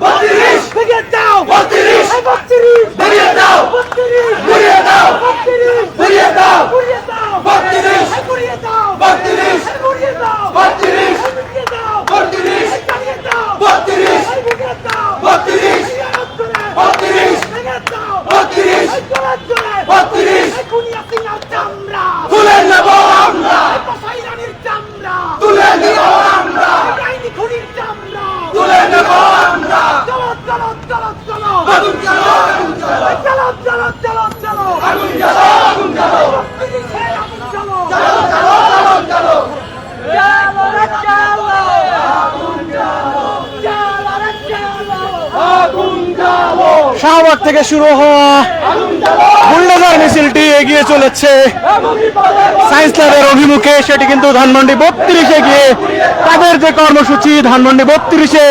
Bacteriz! Bacteriz! Bacteriz! Bacteriz! Shahbag থেকে শুরু হওয়া বুলডোজার মিছিলটি এগিয়ে চলেছে। সায়েন্স ল্যাবের অভিমুখে সেটি কিন্তু ধানমন্ডি বত্রিশে গিয়ে তাদের যে কর্মসূচি, ধানমন্ডি বত্রিশে,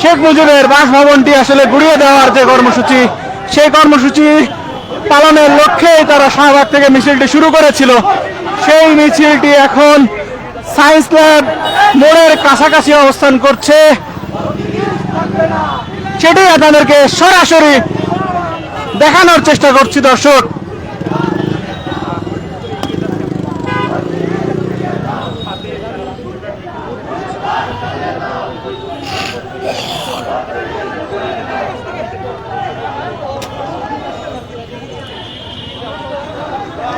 শেখ মুজিবের বাসভবনটি আসলে গুড়িয়ে দেওয়ার যে কর্মসূচি, সেই কর্মসূচি পালনের লক্ষ্যেই তারা শাহবাগ থেকে মিছিলটি শুরু করেছিল। সেই মিছিলটি এখন সায়েন্স ল্যাব মোড়ের কাছাকাছি অবস্থান করছে। সেটাই আপনাদেরকে সরাসরি দেখানোর চেষ্টা করছি, দর্শক।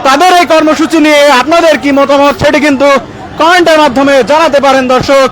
তাদের এই কর্মসূচি নিয়ে আপনাদের কি মতামত, সেটি কিন্তু কমেন্টের মাধ্যমে জানাতে পারেন, দর্শক।